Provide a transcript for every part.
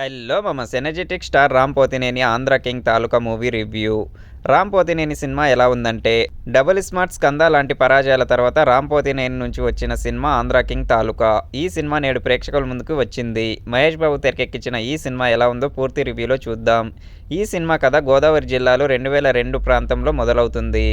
Hello మమస్ energetic star Ram Pothineni Andhra king Taluka movie review. Ram Pothineni cinema ఎలా ఉందంటే double smart Skanda లాంటి పరాజయాల తర్వాత రామ్ పోతినేని నుంచి వచ్చిన సినిమా ఆంధ్ర కింగ్ తాలూకా. ఈ సినిమా నేడు ప్రేక్షకుల ముందుకు వచ్చింది. మహేష్ బాబు తెరకెక్కించిన ఈ సినిమా ఎలా ఉందో పూర్తి రివ్యూలో చూద్దాం. ఈ సినిమా కథ గోదావరి జిల్లాలో రెండు వేల రెండు ప్రాంతంలో మొదలవుతుంది.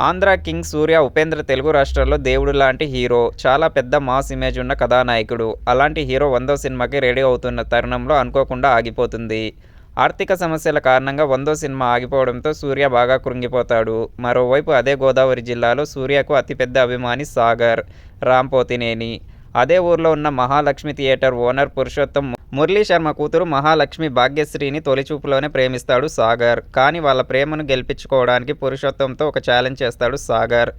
ఆంధ్ర కింగ్ సూర్య ఉపేంద్ర తెలుగు రాష్ట్రాల్లో దేవుడు లాంటి హీరో చాలా పెద్ద మాస్ ఇమేజ్ ఉన్న కథానాయకుడు. అలాంటి హీరో వందో సినిమాకి రెడీ అవుతున్న తరుణంలో అనుకోకుండా ఆగిపోతుంది. ఆర్థిక సమస్యల కారణంగా వందో సినిమా ఆగిపోవడంతో సూర్య బాగా కృంగిపోతాడు. మరోవైపు అదే గోదావరి జిల్లాలో సూర్యకు అతిపెద్ద అభిమాని సాగర్ రాంపోతినేని. అదే ఊర్లో ఉన్న మహాలక్ష్మి థియేటర్ ఓనర్ పురుషోత్తం మురళీ శర్మ కూతురు మహాలక్ష్మి భాగ్యశ్రీని తొలిచూపులోనే ప్రేమిస్తాడు సాగర్. కానీ వాళ్ళ ప్రేమను గెలిపించుకోవడానికి పురుషోత్తంతో ఒక ఛాలెంజ్ చేస్తాడు సాగర్.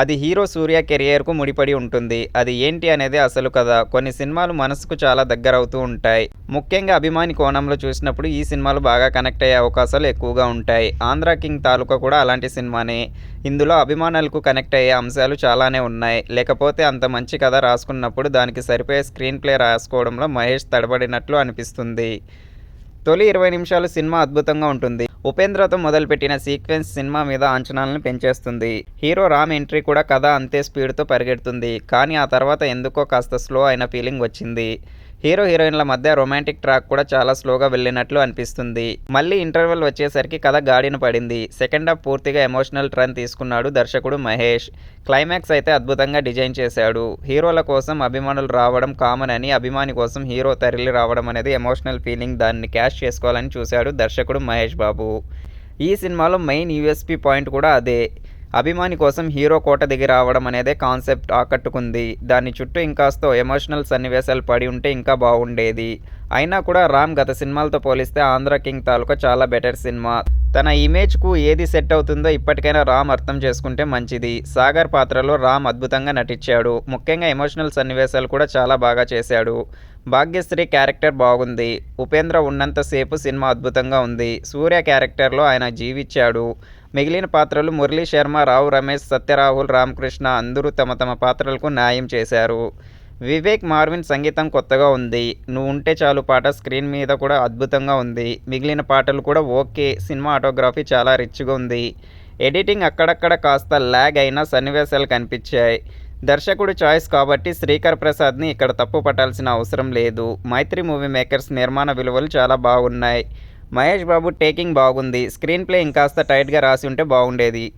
అది హీరో సూర్య కెరియర్కు ముడిపడి ఉంటుంది. అది ఏంటి అనేది అసలు కథ. కొన్ని సినిమాలు మనసుకు చాలా దగ్గర అవుతూ ఉంటాయి. ముఖ్యంగా అభిమాని కోణంలో చూసినప్పుడు ఈ సినిమాలు బాగా కనెక్ట్ అయ్యే అవకాశాలు ఎక్కువగా ఉంటాయి. ఆంధ్ర కింగ్ తాలూకా కూడా అలాంటి సినిమానే. ఇందులో అభిమానులకు కనెక్ట్ అయ్యే అంశాలు చాలానే ఉన్నాయి. లేకపోతే అంత మంచి కథ రాసుకున్నప్పుడు దానికి సరిపోయే స్క్రీన్ ప్లే రాసుకోవడంలో మహేష్ తడబడినట్లు అనిపిస్తుంది. తొలి ఇరవై నిమిషాలు సినిమా అద్భుతంగా ఉంటుంది. ఉపేంద్రతో మొదలుపెట్టిన సీక్వెన్స్ సినిమా మీద అంచనాలను పెంచేస్తుంది. హీరో రామ్ ఎంట్రీ కూడా కథ అంతే స్పీడ్తో పరిగెడుతుంది. కానీ ఆ తర్వాత ఎందుకో కాస్త స్లో అయిన ఫీలింగ్ వచ్చింది. హీరో హీరోయిన్ల మధ్య రొమాంటిక్ ట్రాక్ కూడా చాలా స్లోగా వెళ్ళినట్లు అనిపిస్తుంది. మళ్ళీ ఇంటర్వెల్ వచ్చేసరికి కథ గాడిన పడింది. సెకండ్ హాఫ్ పూర్తిగా ఎమోషనల్ టర్న్ తీసుకున్నాడు దర్శకుడు మహేష్. క్లైమాక్స్ అయితే అద్భుతంగా డిజైన్ చేశాడు. హీరోల కోసం అభిమానులు రావడం కామన్ అని అభిమాని కోసం హీరో తరలి రావడం అనేది ఎమోషనల్ ఫీలింగ్ దాన్ని క్యాష్ చేసుకోవాలని చూశాడు దర్శకుడు మహేష్ బాబు. ఈ సినిమాలో మెయిన్ యూఎస్పీ పాయింట్ కూడా అదే. అభిమాని కోసం హీరో కోట దిగి రావడం అనేదే కాన్సెప్ట్ ఆకట్టుకుంది. దాని చుట్టూ ఇంకాస్తో ఎమోషనల్ సన్నివేశాలు పడి ఉంటే ఇంకా బాగుండేది. అయినా కూడా రామ్ గత సినిమాలతో పోలిస్తే ఆంధ్ర కింగ్ తాలూకా చాలా బెటర్ సినిమా. తన ఇమేజ్కు ఏది సెట్ అవుతుందో ఇప్పటికైనా రామ్ అర్థం చేసుకుంటే మంచిది. సాగర్ పాత్రలో రామ్ అద్భుతంగా నటించాడు. ముఖ్యంగా ఎమోషనల్ సన్నివేశాలు కూడా చాలా బాగా చేశాడు. భాగ్యశ్రీ క్యారెక్టర్ బాగుంది. ఉపేంద్ర ఉన్నంతసేపు సినిమా అద్భుతంగా ఉంది. సూర్య క్యారెక్టర్లో ఆయన జీవించాడు. మిగిలిన పాత్రలు మురళీ శర్మ రావు రమేష్ సత్యరాహుల్ రామకృష్ణ అందరూ తమ తమ పాత్రలకు న్యాయం చేశారు. వివేక్ మార్విన్ సంగీతం కొత్తగా ఉంది. నువ్వు ఉంటే చాలు పాట స్క్రీన్ మీద కూడా అద్భుతంగా ఉంది. మిగిలిన పాటలు కూడా ఓకే. సినిమా ఆటోగ్రఫీ చాలా రిచ్గా ఉంది. ఎడిటింగ్ అక్కడక్కడ కాస్త ల్యాగ్ అయినా సన్నివేశాలు కనిపించాయి. దర్శకుడు చాయిస్ కాబట్టి శ్రీకర్ ప్రసాద్ని ఇక్కడ తప్పు పట్టాల్సిన అవసరం లేదు. మైత్రి మూవీ మేకర్స్ నిర్మాణ విలువలు చాలా బాగున్నాయి. మహేష్ బాబు టేకింగ్ బాగుంది. స్క్రీన్ ప్లే ఇంకాస్త టైట్గా రాసి ఉంటే బాగుండేది.